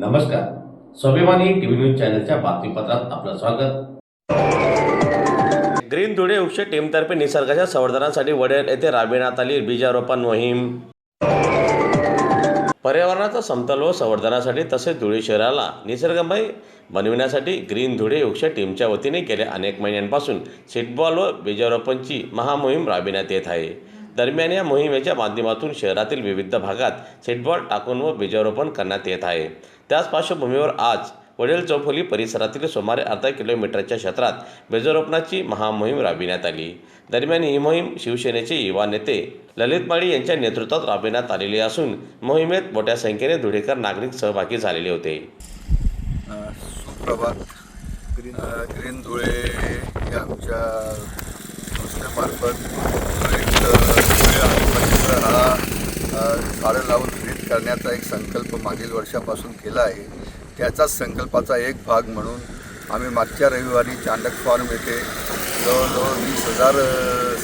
नमस्कार. स्वाभिमानी TV news चॅनलच्या बातमीपत्रात आपलं स्वागत. ग्रीन धुळे वृक्ष टीमतर्फे निसर्गाच्या संवर्धनासाठी वडेल येथे राबविण्यात आली बीजारोपण मोहीम. पर्यावरणाचा समतोल व संवर्धनासाठी तसेच धुळे शहराला निसर्गमय बनविण्यासाठी ग्रीन धुळे वृक्ष टीमच्या वतीने गेल्या अनेक महिन्यांपासून सीटबॉल व बीजारोपणची महामोहीम राबविण्यात येत आहे. दरम्यान या मोहिमेच्या माध्यमातून शहरातील विविध भागात सेटबॉल टाकून व बीजारोपण करण्यात येत आहे. त्याच पार्श्वभूमीवर आज वडील चौफोली परिसरातील सुमारे अर्धा किलोमीटरच्या क्षेत्रात बीजारोपणाची महामोहीम राबविण्यात आली. दरम्यान ही मोहीम शिवसेनेचे युवा नेते ललित माळी यांच्या नेतृत्वात राबविण्यात आलेली असून मोहिमेत मोठ्या संख्येने धुळेकर नागरिक सहभागी झालेले होते. सुप्रभात. ग्रीन ग्रीन धुळे या आमच्या संस्थेमार्फत एक अ, धुळे आणि परिसर हा अ, झाडं लावून ग्रीन करण्याचा एक संकल्प मागील वर्षापासून केला आहे. त्याचाच संकल्पाचा एक भाग म्हणून आम्ही मागच्या रविवारी चांडक फार्म येथे जवळजवळ वीस हजार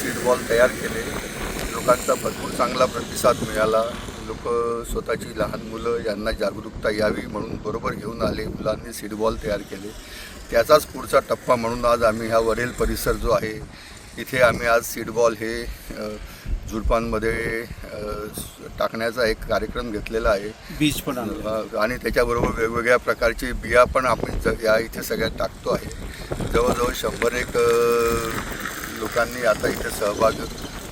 सीड बॉल तयार केले. लोकांचा भरपूर चांगला प्रतिसाद मिळाला. लोक स्वतःची लहान मुलं यांना जागरूकता यावी म्हणून बरोबर घेऊन आले. मुलांनी सीडबॉल तयार केले. त्याचाच पुढचा टप्पा म्हणून आज आम्ही हा वरेल परिसर जो आहे इथे आम्ही आज सीडबॉल हे झुडपांमध्ये टाकण्याचा एक कार्यक्रम घेतलेला आहे. बीज पण आणि त्याच्याबरोबर वेगवेगळ्या प्रकारचे बिया पण आपण ज- या इथे सगळ्यात टाकतो आहे. जवळजवळ शंभर एक लोकांनी आता इथे सहभाग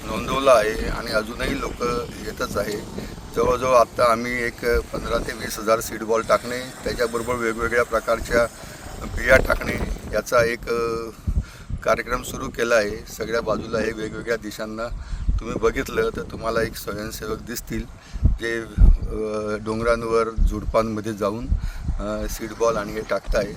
नोंदवला आहे आणि अजूनही लोक येतच आहे. जवळजवळ आत्ता आम्ही एक पंधरा ते वीस हजार सीड बॉल टाकणे त्याच्याबरोबर वेगवेगळ्या प्रकारच्या बिया टाकणे याचा एक कार्यक्रम सुरू केला आहे. सगळ्या बाजूला हे वेगवेगळ्या दिशांना तुम्ही बघितलं तर तुम्हाला एक स्वयंसेवक दिसतील जे डोंगरांवर झुडपांमध्ये जाऊन सीड बॉल आणि हे टाकतायत.